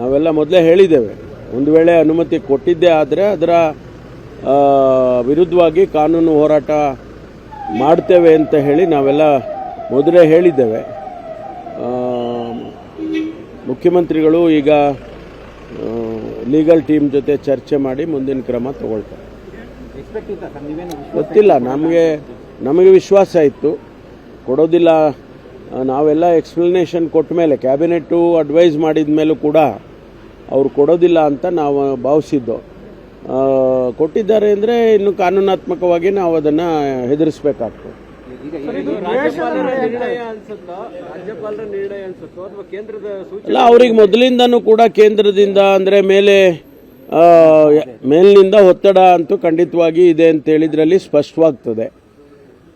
ನಾವೆಲ್ಲ ಮೊದಲೇ ಹೇಳಿದ್ದೇವೆ. ಒಂದು ವೇಳೆ ಅನುಮತಿ ಕೊಟ್ಟಿದ್ದೇ ಆದರೆ ಅದರ ವಿರುದ್ಧವಾಗಿ ಕಾನೂನು ಹೋರಾಟ ಮಾಡ್ತೇವೆ ಅಂತ ಹೇಳಿ ನಾವೆಲ್ಲ ಮೊದಲೇ ಹೇಳಿದ್ದೇವೆ. ಮುಖ್ಯಮಂತ್ರಿಗಳು ಈಗ ಲೀಗಲ್ ಟೀಮ್ ಜೊತೆ ಚರ್ಚೆ ಮಾಡಿ ಮುಂದಿನ ಕ್ರಮ ತಗೊಳ್ತಾರೆ. ಗೊತ್ತಿಲ್ಲ, ನಮಗೆ ನಮಗೆ ವಿಶ್ವಾಸ ಇತ್ತು. ಕೊಡೋದಿಲ್ಲ, ನಾವೆಲ್ಲ ಎಕ್ಸ್ಪ್ಲನೇಷನ್ ಕೊಟ್ಟ ಮೇಲೆ, ಕ್ಯಾಬಿನೆಟ್ಟು ಅಡ್ವೈಸ್ ಮಾಡಿದ ಮೇಲೂ ಕೂಡ ಅವ್ರು ಕೊಡೋದಿಲ್ಲ ಅಂತ ನಾವು ಭಾವಿಸಿದ್ದು. ಕೊಟ್ಟಿದ್ದಾರೆ ಅಂದರೆ ಇನ್ನು ಕಾನೂನಾತ್ಮಕವಾಗಿ ನಾವು ಅದನ್ನು ಹೆದರಿಸಬೇಕಾಗ್ತದೆ. ಈಗ ರಾಜ್ಯಪಾಲರ ನಿರ್ಣಯ ಅನ್ಸುತ್ತೋ? ರಾಜ್ಯಪಾಲರ ನಿರ್ಣಯ ಅನ್ಸುತ್ತೋ? ಅಥವಾ ಕೇಂದ್ರದ ಸೂಚನೆ ಅಲ್ಲ ಅವ್ರಿಗೆ ಮೊದಲಿಂದನೂ ಕೂಡ ಕೇಂದ್ರದಿಂದ ಅಂದರೆ ಮೇಲೆ ಆ, ಮೇಲಿನಿಂದ ಒತ್ತಡ ಅಂತೂ ಖಂಡಿತವಾಗಿ ಇದೆ ಅಂತ ಹೇಳಿದ್ರಲ್ಲಿ ಸ್ಪಷ್ಟವಾಗ್ತದೆ.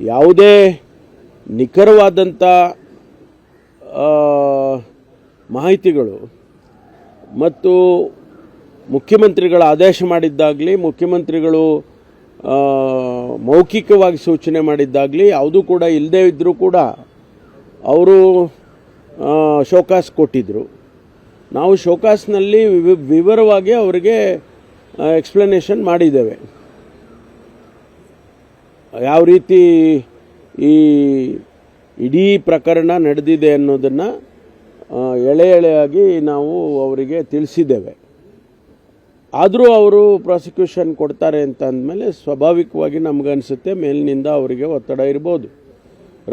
ಯಾವುದೇ ನಿಖರವಾದಂಥ ಆ, ಮಾಹಿತಿಗಳು ಮತ್ತು ಮುಖ್ಯಮಂತ್ರಿಗಳ ಆದೇಶ ಮಾಡಿದ್ದಾಗಲಿ, ಮುಖ್ಯಮಂತ್ರಿಗಳು ಮೌಖಿಕವಾಗಿ ಸೂಚನೆ ಮಾಡಿದ್ದಾಗಲಿ, ಯಾವುದೂ ಕೂಡ ಇಲ್ಲದೇ ಇದ್ದರೂ ಕೂಡ ಅವರು ಶೋಕಾಸ್ ಕೊಟ್ಟಿದ್ದರು ನಾವು ಶೋಕಾಸ್ನಲ್ಲಿ ವಿವ- ವಿವರವಾಗಿ ಅವರಿಗೆ ಎಕ್ಸ್ಪ್ಲನೇಷನ್ ಮಾಡಿದ್ದೇವೆ. ಯಾವ ರೀತಿ ಈ, ಇಡೀ ಪ್ರಕರಣ ನಡೆದಿದೆ ಅನ್ನೋದನ್ನು ಎಳೆ ಎಳೆಯಾಗಿ ನಾವು ಅವರಿಗೆ ತಿಳಿಸಿದ್ದೇವೆ. ಆದರೂ ಅವರು ಪ್ರಾಸಿಕ್ಯೂಷನ್ ಕೊಡ್ತಾರೆ ಅಂತ ಅಂದಮೇಲೆ ಸ್ವಾಭಾವಿಕವಾಗಿ ನಮಗನ್ಸುತ್ತೆ, ಮೇಲಿನಿಂದ ಅವರಿಗೆ ಒತ್ತಡ ಇರ್ಬೋದು.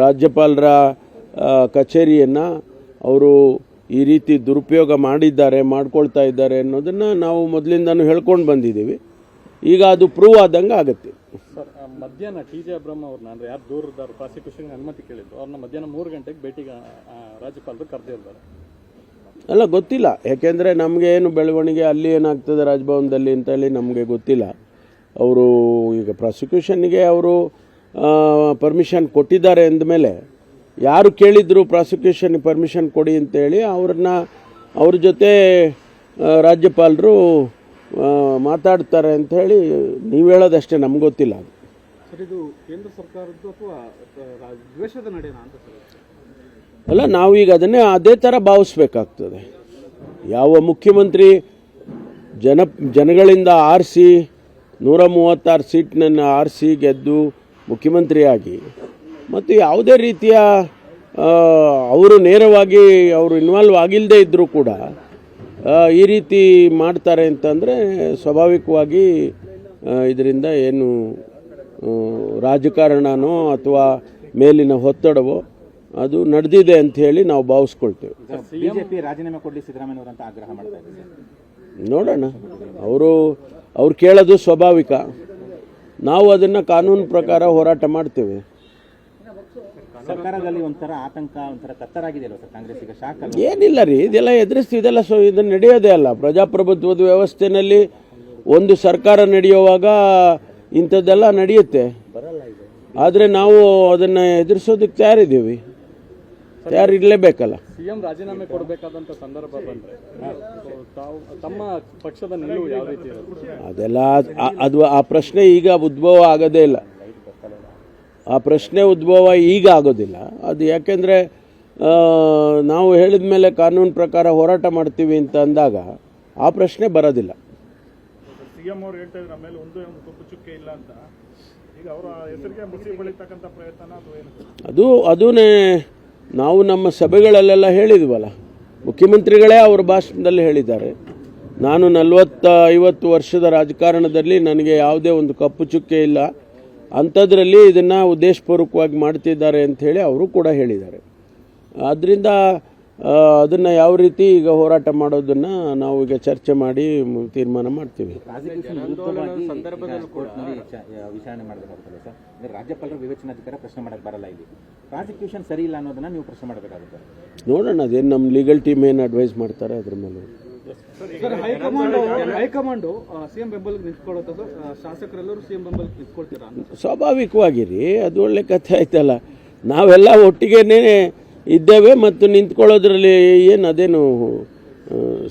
ರಾಜ್ಯಪಾಲರ ಕಚೇರಿಯನ್ನು ಅವರು ಈ ರೀತಿ ದುರುಪಯೋಗ ಮಾಡಿದ್ದಾರೆ, ಮಾಡ್ಕೊಳ್ತಾ ಇದ್ದಾರೆ ಅನ್ನೋದನ್ನು ನಾವು ಮೊದಲಿಂದನೂ ಹೇಳ್ಕೊಂಡು ಬಂದಿದ್ದೀವಿ. ಈಗ ಅದು ಪ್ರೂವ್ ಆದಂಗೆ ಆಗುತ್ತೆ. ಸರ್ ಮಧ್ಯಾಹ್ನ ಟಿ ಜೆ ಅಬ್ರಹ್ಮ ಅವ್ರನ್ನ ಅಂದ್ರೆ ಯಾರು ದೂರದಾರ ಪ್ರಾಸಿಕ್ಯೂಷನ್ ಅನುಮತಿ ಕೇಳಿದ್ರು ಅವ್ರನ್ನ ಮಧ್ಯಾಹ್ನ ಮೂರು ಗಂಟೆಗೆ ಭೇಟಿಗೆ ರಾಜ್ಯಪಾಲರು ಕರೆದಿರ್ತಾರೆ ಅಲ್ಲ ಗೊತ್ತಿಲ್ಲ. ಯಾಕೆಂದರೆ ನಮಗೆ ಏನು ಬೆಳವಣಿಗೆ ಅಲ್ಲಿ ಏನಾಗ್ತದೆ ರಾಜಭವನದಲ್ಲಿ ಅಂತೇಳಿ ನಮಗೆ ಗೊತ್ತಿಲ್ಲ. ಅವರು ಈಗ ಪ್ರಾಸಿಕ್ಯೂಷನ್ಗೆ ಅವರು ಪರ್ಮಿಷನ್ ಕೊಟ್ಟಿದ್ದಾರೆ ಅಂದಮೇಲೆ ಯಾರು ಕೇಳಿದ್ರು ಪ್ರಾಸಿಕ್ಯೂಷನ್ ಪರ್ಮಿಷನ್ ಕೊಡಿ ಅಂತೇಳಿ ಅವ್ರನ್ನ ಅವ್ರ ಜೊತೆ ರಾಜ್ಯಪಾಲರು ಮಾತಾಡ್ತಾರೆ ಅಂತ ಹೇಳಿ ನೀವು ಹೇಳೋದಷ್ಟೇ ನಮ್ಗೆ ಗೊತ್ತಿಲ್ಲ ಅದು. ಸರ್ ಇದು ಕೇಂದ್ರ ಸರ್ಕಾರದ್ದು ಅಥವಾ ದ್ವೇಷದ ಅಂತ ಅಲ್ಲ ನಾವೀಗ ಅದನ್ನೇ ಅದೇ ಥರ ಭಾವಿಸ್ಬೇಕಾಗ್ತದೆ. ಯಾವ ಮುಖ್ಯಮಂತ್ರಿ ಜನ ಜನಗಳಿಂದ ಆರಿಸಿ ನೂರ ಮೂವತ್ತಾರು ಸೀಟ್ನನ್ನು ಆರಿಸಿ ಗೆದ್ದು ಮುಖ್ಯಮಂತ್ರಿಯಾಗಿ ಮತ್ತು ಯಾವುದೇ ರೀತಿಯ ಅವರು ನೇರವಾಗಿ ಅವರು ಇನ್ವಾಲ್ವ್ ಆಗಿಲ್ಲದೆ ಇದ್ದರೂ ಕೂಡ ಈ ರೀತಿ ಮಾಡ್ತಾರೆ ಅಂತಂದರೆ ಸ್ವಾಭಾವಿಕವಾಗಿ ಇದರಿಂದ ಏನು ರಾಜಕಾರಣನೋ ಅಥವಾ ಮೇಲಿನ ಒತ್ತಡವೋ ಅದು ನಡೆದಿದೆ ಅಂತ ಹೇಳಿ ನಾವು ಭಾವಿಸ್ಕೊಳ್ತೇವೆ. ಬಿಜೆಪಿ ರಾಜೀನಾಮೆ ಕೊಡಲಿ ಸಿದ್ದರಾಮಯ್ಯ ಅಂತ ಆಗ್ರಹ ಮಾಡ್ತಾ ಇದ್ದಾರೆ ಸರ್. ನೋಡೋಣ. ಅವರು ಅವ್ರು ಕೇಳೋದು ಸ್ವಾಭಾವಿಕ. ನಾವು ಅದನ್ನು ಕಾನೂನು ಪ್ರಕಾರ ಹೋರಾಟ ಮಾಡ್ತೇವೆ. ಸರ್ಕಾರದಲ್ಲಿ ಒಂಥರ ಆತಂಕ ಒಂಥರ ಕತ್ತರಾಗಿದೆ ಅಲ್ವಾ ಸರ್? ಕಾಂಗ್ರೆಸ್ ಈಗ ಶಾಕ್ ಏನಿಲ್ಲ ರೀ ಇದೆಲ್ಲ ಎದುರಿಸ್ತೀವಿ ಇದೆಲ್ಲ ಸೊ ಇದು ನಡೆಯೋದೇ ಅಲ್ಲ. ಪ್ರಜಾಪ್ರಭುತ್ವದ ವ್ಯವಸ್ಥೆನಲ್ಲಿ ಒಂದು ಸರ್ಕಾರ ನಡೆಯುವಾಗ ಇಂಥದ್ದೆಲ್ಲ ನಡೆಯುತ್ತೆ. ಆದರೆ ನಾವು ಅದನ್ನು ಎದುರಿಸೋದಕ್ಕೆ ತಯಾರಿದ್ದೀವಿ. ತಯಾರಿರಲೇಬೇಕಲ್ಲ. ಸಿಎಂ ರಾಜೀನಾಮೆ ಕೊಡಬೇಕಾದಂತ ಸಂದರ್ಭ ಬಂದ್ರೆ ತಾವು ತಮ್ಮ ಪಕ್ಷದ ನಿಲುವು ಯಾವ ರೀತಿ ಅದೆಲ್ಲ ಅದು ಆ ಪ್ರಶ್ನೆ ಈಗ ಉದ್ಭವ ಆಗದೇ ಇಲ್ಲ. ಆ ಪ್ರಶ್ನೆ ಉದ್ಭವ ಈಗ ಆಗೋದಿಲ್ಲ. ಅದು ಯಾಕೆಂದರೆ ನಾವು ಹೇಳಿದ ಮೇಲೆ ಕಾನೂನು ಪ್ರಕಾರ ಹೋರಾಟ ಮಾಡ್ತೀವಿ ಅಂತ ಅಂದಾಗ ಆ ಪ್ರಶ್ನೆ ಬರೋದಿಲ್ಲ. ಸಿಎಂ ಅವ್ರು ಹೇಳ್ತಾ ಇದ್ರು ಆಮೇಲೆ ಒಂದೇ ಕಪ್ಪು ಚುಕ್ಕೆ ಇಲ್ಲ ಅಂತ. ಈಗ ಅವರ ಹೆಸರಿಗೆ ಮುಸಿ ಬೆಳೀತಕ್ಕಂಥ ಪ್ರಯತ್ನ ಅದು ಏನು? ಅದು ಅದೂನೇ ನಾವು ನಮ್ಮ ಸಭೆಗಳಲ್ಲೆಲ್ಲ ಹೇಳಿದ್ವಲ್ಲ. ಮುಖ್ಯಮಂತ್ರಿಗಳೇ ಅವರ ಭಾಷಣದಲ್ಲಿ ಹೇಳಿದ್ದಾರೆ. ನಾನು ನಲವತ್ತ ಐವತ್ತು ವರ್ಷದ ರಾಜಕಾರಣದಲ್ಲಿ ನನಗೆ ಯಾವುದೇ ಒಂದು ಕಪ್ಪು ಚುಕ್ಕೆ ಇಲ್ಲ. ಅಂಥದ್ರಲ್ಲಿ ಇದನ್ನು ಉದ್ದೇಶಪೂರ್ವಕವಾಗಿ ಮಾಡ್ತಿದ್ದಾರೆ ಅಂಥೇಳಿ ಅವರು ಕೂಡ ಹೇಳಿದ್ದಾರೆ. ಆದ್ದರಿಂದ ಅದನ್ನು ಯಾವ ರೀತಿ ಈಗ ಹೋರಾಟ ಮಾಡೋದನ್ನು ನಾವು ಈಗ ಚರ್ಚೆ ಮಾಡಿ ತೀರ್ಮಾನ ಮಾಡ್ತೀವಿ. ರಾಜ್ಯಪಾಲರ ವಿವೇಚನಾಧಿಕಾರ ಪ್ರಶ್ನೆ ಮಾಡಕ್ಕೆ ಬರಲ್ಲ ಇಲ್ಲಿ. ಪ್ರಾಸಿಕ್ಯೂಷನ್ ಸರಿ ಇಲ್ಲ ಅನ್ನೋದನ್ನ ನೀವು ಪ್ರಶ್ನೆ ಮಾಡಬೇಕಾಗುತ್ತೆ. ನೋಡೋಣ ಅದೇನು ನಮ್ಮ ಲೀಗಲ್ ಟೀಮ್ ಏನು ಅಡ್ವೈಸ್ ಮಾಡ್ತಾರೆ ಅದ್ರ ಮೇಲೆ. ಸರ್ ಹೈಕಮಾಂಡ್ ಹೈಕಮಾಂಡ್ ಸಿಎಂ ಬೆಂಬಲಕ್ಕೆ ನಿಂತ್ಕೊಳ್ಳುತ್ತೆ ಸರ್? ಶಾಸಕರೆಲ್ಲರೂ ಸಿಎಂ ಬೆಂಬಲಕ್ಕೆ ನಿಂತ್ಕೊಳ್ತೀರಾ? ಸ್ವಾಭಾವಿಕವಾಗಿರಿ ಸ್ವಾಭಾವಿಕವಾಗಿ ರೀ ಅದು ಒಳ್ಳೆ ಕಥೆ ಆಯ್ತಲ್ಲ. ನಾವೆಲ್ಲ ಒಟ್ಟಿಗೆನೇ ಇದ್ದೇವೆ ಮತ್ತು ನಿಂತ್ಕೊಳ್ಳೋದ್ರಲ್ಲಿ ಏನು ಅದೇನು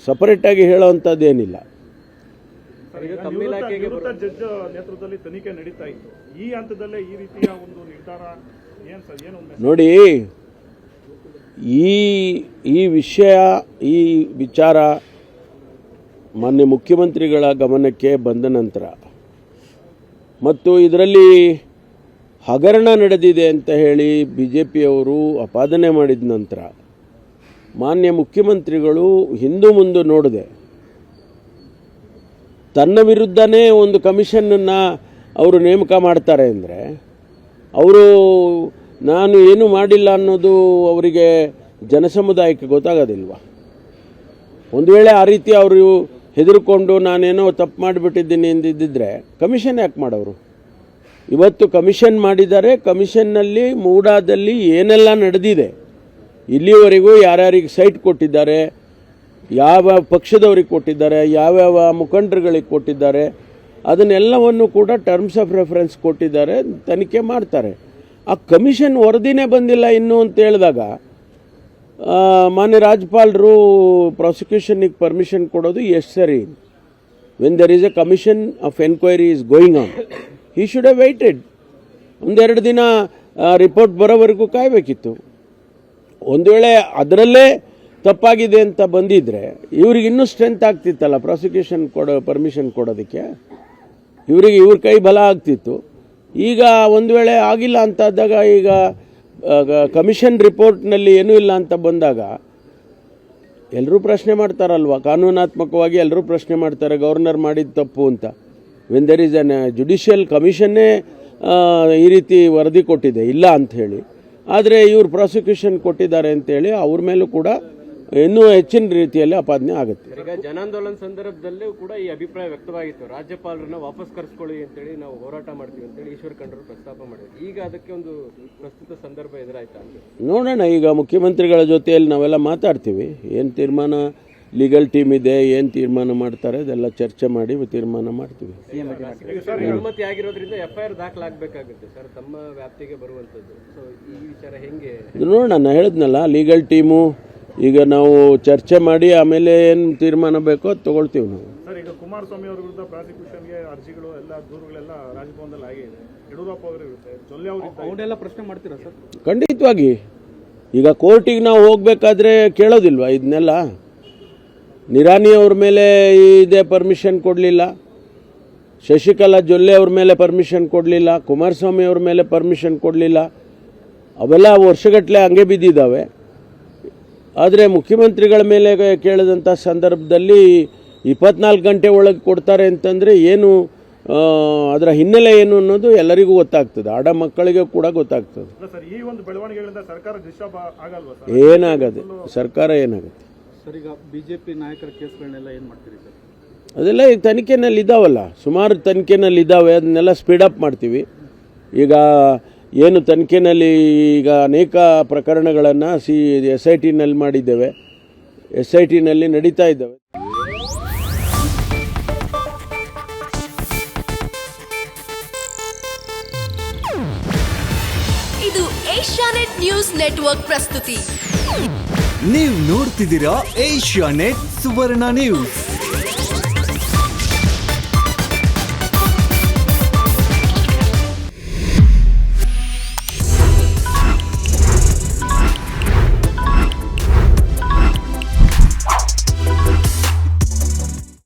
ಸಪರೇಟಾಗಿ ಹೇಳೋವಂಥದ್ದೇನಿಲ್ಲ. ನಿವೃತ್ತ ನಿವೃತ್ತ ಜಡ್ಜ್ ನೇತೃತ್ವದಲ್ಲಿ ತನಿಖೆ ನಡೀತಾ ಇತ್ತು. ಈ ಹಂತದಲ್ಲೇ ಈ ರೀತಿಯ ಒಂದು ನಿರ್ಧಾರ ಏನ್ ಸರ್ ಏನು ನೋಡಿ ಈ ಈ ವಿಷಯ ಈ ವಿಚಾರ ಮಾನ್ಯ ಮುಖ್ಯಮಂತ್ರಿಗಳ ಗಮನಕ್ಕೆ ಬಂದ ನಂತರ. ಮತ್ತು ಇದರಲ್ಲಿ ಹಗರಣ ನಡೆದಿದೆ ಅಂತ ಹೇಳಿ ಬಿ ಜೆ ಪಿಯವರು ಅಪಾದನೆ ಮಾಡಿದ ನಂತರ ಮಾನ್ಯ ಮುಖ್ಯಮಂತ್ರಿಗಳು ಹಿಂದು ಮುಂದೆ ನೋಡದೆ. ತನ್ನ ವಿರುದ್ಧನೇ ಒಂದು ಕಮಿಷನನ್ನು ಅವರು ನೇಮಕ ಮಾಡ್ತಾರೆ ಅಂದರೆ ಅವರು ನಾನು ಏನು ಮಾಡಿಲ್ಲ ಅನ್ನೋದು ಅವರಿಗೆ ಜನಸಮುದಾಯಕ್ಕೆ ಗೊತ್ತಾಗೋದಿಲ್ವ? ಒಂದು ವೇಳೆ ಆ ರೀತಿ ಅವರು ಹೆದರ್ಕೊಂಡು ನಾನೇನೋ ತಪ್ಪು ಮಾಡಿಬಿಟ್ಟಿದ್ದೀನಿ ಎಂದಿದ್ದರೆ ಕಮಿಷನ್ ಯಾಕೆ ಮಾಡೋರು? ಇವತ್ತು ಕಮಿಷನ್ ಮಾಡಿದ್ದಾರೆ, ಕಮಿಷನ್ನಲ್ಲಿ ಮೂಡಾದಲ್ಲಿ ಏನೆಲ್ಲ ನಡೆದಿದೆ? ಇಲ್ಲಿವರೆಗೂ ಯಾರ್ಯಾರಿಗೆ ಸೈಟ್ ಕೊಟ್ಟಿದ್ದಾರೆ, ಯಾವ ಪಕ್ಷದವ್ರಿಗೆ ಕೊಟ್ಟಿದ್ದಾರೆ, ಯಾವ್ಯಾವ ಮುಖಂಡರುಗಳಿಗೆ ಕೊಟ್ಟಿದ್ದಾರೆ, ಅದನ್ನೆಲ್ಲವನ್ನು ಕೂಡ ಟರ್ಮ್ಸ್ ಆಫ್ ರೆಫರೆನ್ಸ್ ಕೊಟ್ಟಿದ್ದಾರೆ, ತನಿಖೆ ಮಾಡ್ತಾರೆ. ಆ ಕಮಿಷನ್ ವರದಿನೇ ಬಂದಿಲ್ಲ ಇನ್ನೂ ಅಂತ ಹೇಳಿದಾಗ ಮಾನ್ಯ ರಾಜ್ಯಪಾಲರು ಪ್ರಾಸಿಕ್ಯೂಷನ್ಗೆ ಪರ್ಮಿಷನ್ ಕೊಡೋದು ಎಷ್ಟು ಸರಿ? When there is a commission of inquiry is going on he should have waited ಒಂದೆರಡು ದಿನ ರಿಪೋರ್ಟ್ ಬರೋವರೆಗೂ ಕಾಯಬೇಕಿತ್ತು. ಒಂದು ವೇಳೆ ಅದರಲ್ಲೇ ತಪ್ಪಾಗಿದೆ ಅಂತ ಬಂದಿದ್ದರೆ ಇವ್ರಿಗೆ ಇನ್ನೂ ಸ್ಟ್ರೆಂತ್ ಆಗ್ತಿತ್ತಲ್ಲ ಪ್ರಾಸಿಕ್ಯೂಷನ್ ಕೊಡೋ ಪರ್ಮಿಷನ್ ಕೊಡೋದಕ್ಕೆ? ಇವರಿಗೆ ಇವ್ರ ಕೈ ಬಲ ಆಗ್ತಿತ್ತು. ಈಗ ಒಂದು ವೇಳೆ ಆಗಿಲ್ಲ ಅಂತಾದಾಗ ಈಗ ಕಮಿಷನ್ ರಿಪೋರ್ಟ್ನಲ್ಲಿ ಏನೂ ಇಲ್ಲ ಅಂತ ಬಂದಾಗ ಎಲ್ಲರೂ ಪ್ರಶ್ನೆ ಮಾಡ್ತಾರಲ್ವ? ಕಾನೂನಾತ್ಮಕವಾಗಿ ಎಲ್ಲರೂ ಪ್ರಶ್ನೆ ಮಾಡ್ತಾರೆ, ಗವರ್ನರ್ ಮಾಡಿದ ತಪ್ಪು ಅಂತ. When there is an judicial ಕಮಿಷನ್ನೇ ಈ ರೀತಿ ವರದಿ ಕೊಟ್ಟಿದೆ, ಇಲ್ಲ ಅಂತ ಹೇಳಿ. ಆದರೆ ಇವರು ಪ್ರಾಸಿಕ್ಯೂಷನ್ ಕೊಟ್ಟಿದ್ದಾರೆ ಅಂತೇಳಿ ಅವ್ರ ಮೇಲೂ ಕೂಡ ಇನ್ನೂ ಹೆಚ್ಚಿನ ರೀತಿಯಲ್ಲಿ ಅಪಾದನೆ ಆಗುತ್ತೆ. ಈಗ ಜನಾಂದೋಲನ ಸಂದರ್ಭದಲ್ಲೂ ಕೂಡ ಈ ಅಭಿಪ್ರಾಯ ವ್ಯಕ್ತವಾಗಿತ್ತು. ರಾಜ್ಯಪಾಲರನ್ನ ವಾಪಸ್ ಕರೆಸ್ಕೊಳ್ಳಿ ಅಂತೇಳಿ ನಾವು ಹೋರಾಟ ಮಾಡ್ತೀವಿ ಅಂತೇಳಿ ಈಶ್ವರ್ ಖಂಡ್ರು ಪ್ರಸ್ತಾಪ ಮಾಡಿದ್ರು. ಈಗ ಅದಕ್ಕೆ ಒಂದು ಪ್ರಸ್ತುತ ಸಂದರ್ಭ ಎದುರಾಯ್ತಾ ನೋಡೋಣ ಈಗ ಮುಖ್ಯಮಂತ್ರಿಗಳ ಜೊತೆಯಲ್ಲಿ ನಾವೆಲ್ಲ ಮಾತಾಡ್ತೀವಿ. ಏನು ತೀರ್ಮಾನ ಲೀಗಲ್ ಟೀಮ್ ಇದೆ ಏನು ತೀರ್ಮಾನ ಮಾಡ್ತಾರೆ ಅದೆಲ್ಲ ಚರ್ಚೆ ಮಾಡಿ ತೀರ್ಮಾನ ಮಾಡ್ತೀವಿ. ಅನುಮತಿ ಆಗಿರೋದ್ರಿಂದ ಎಫ್ ಐ ಆರ್ ದಾಖಲಾಗಬೇಕಾಗುತ್ತೆ ಸರ್ ತಮ್ಮ ವ್ಯಾಪ್ತಿಗೆ ಬರುವಂತದ್ದು. ಸೊ ಈ ವಿಚಾರ ಹೆಂಗೆ? ನೋಡೋಣ ನಾನು ಹೇಳಿದ್ನಲ್ಲ ಲೀಗಲ್ ಟೀಮು ಈಗ ನಾವು ಚರ್ಚೆ ಮಾಡಿ ಆಮೇಲೆ ಏನು ತೀರ್ಮಾನ ಬೇಕೋ ಅದು ತೊಗೊಳ್ತೀವಿ ನಾವು. ಸರ್ ಈಗ ಕುಮಾರಸ್ವಾಮಿ ಅವರ ವಿರುದ್ಧ ಪ್ರಾಸಿಕ್ಯೂಷನ್ಗೆ ಅರ್ಜಿಗಳು ಎಲ್ಲ ದೂರುಗಳೆಲ್ಲ ರಾಜಭವನದಲ್ಲಿ ಆಗಿದೆ. ಯಡಿಯೂರಪ್ಪ ಅವರು ಇರುತ್ತೆ ಜೊಲ್ಲೆ ಪ್ರಶ್ನೆ ಮಾಡ್ತೀರಾ ಸರ್? ಖಂಡಿತವಾಗಿ. ಈಗ ಕೋರ್ಟಿಗೆ ನಾವು ಹೋಗ್ಬೇಕಾದ್ರೆ ಕೇಳೋದಿಲ್ವಾ ಇದನ್ನೆಲ್ಲ ನಿರಾನಿ ಅವ್ರ ಮೇಲೆ ಇದೇ ಪರ್ಮಿಷನ್ ಕೊಡಲಿಲ್ಲ. ಶಶಿಕಲಾ ಜೊಲ್ಲೆ ಅವ್ರ ಮೇಲೆ ಪರ್ಮಿಷನ್ ಕೊಡಲಿಲ್ಲ. ಕುಮಾರಸ್ವಾಮಿ ಅವ್ರ ಮೇಲೆ ಪರ್ಮಿಷನ್ ಕೊಡಲಿಲ್ಲ. ಅವೆಲ್ಲ ವರ್ಷಗಟ್ಟಲೆ ಹಂಗೆ ಬಿದ್ದಿದ್ದಾವೆ. ಆದರೆ ಮುಖ್ಯಮಂತ್ರಿಗಳ ಮೇಲೆ ಕೇಳಿದಂಥ ಸಂದರ್ಭದಲ್ಲಿ ಇಪ್ಪತ್ನಾಲ್ಕು ಗಂಟೆ ಒಳಗೆ ಕೊಡ್ತಾರೆ ಅಂತಂದರೆ ಏನು ಅದರ ಹಿನ್ನೆಲೆ ಏನು ಅನ್ನೋದು ಎಲ್ಲರಿಗೂ ಗೊತ್ತಾಗ್ತದೆ. ಆಡ ಮಕ್ಕಳಿಗೆ ಕೂಡ ಗೊತ್ತಾಗ್ತದೆ. ಅಲ್ಲ ಸರ್ ಈ ಒಂದು ಬೆಳವಣಿಗೆಗಳಿಂದ ಸರ್ಕಾರ ಡಿಸ್ಟರ್ಬ್ ಆಗಲ್ವಾ ಸರ್? ಏನಾಗದೆ ಸರ್ಕಾರ ಏನಾಗುತ್ತೆ ಅದೆಲ್ಲ ಈಗ ಬಿಜೆಪಿ ನಾಯಕರ ಕೇಸ್ಗಳನ್ನೆಲ್ಲ ಏನು ಮಾಡ್ತೀರಿ ಸರ್? ಅದೆಲ್ಲ ಈ ತನಿಖೆನಲ್ಲಿ ಇದ್ದಾವಲ್ಲ ಸುಮಾರು ತನಿಖೆನಲ್ಲಿ ಇದ್ದಾವೆ ಅದನ್ನೆಲ್ಲ ಸ್ಪೀಡಪ್ ಮಾಡ್ತೀವಿ. ಈಗ ಏನು ತನಿಖೆನಲ್ಲಿ ಈಗ ಅನೇಕ ಪ್ರಕರಣಗಳನ್ನು ಸಿ ಎಸ್ ಐ ಟಿನಲ್ಲಿ ಮಾಡಿದ್ದೇವೆ. ಎಸ್ ಐ ಟಿನಲ್ಲಿ ನಡೀತಾ ಇದ್ದಾವೆ. ಇದು ಏಷ್ಯಾನೆಟ್ ನ್ಯೂಸ್ ನೆಟ್ವರ್ಕ್ ಪ್ರಸ್ತುತಿ. ನೀವು ನೋಡ್ತಿದ್ದೀರಾ ಏಷ್ಯಾ ನೆಟ್ ಸುವರ್ಣ ನ್ಯೂಸ್.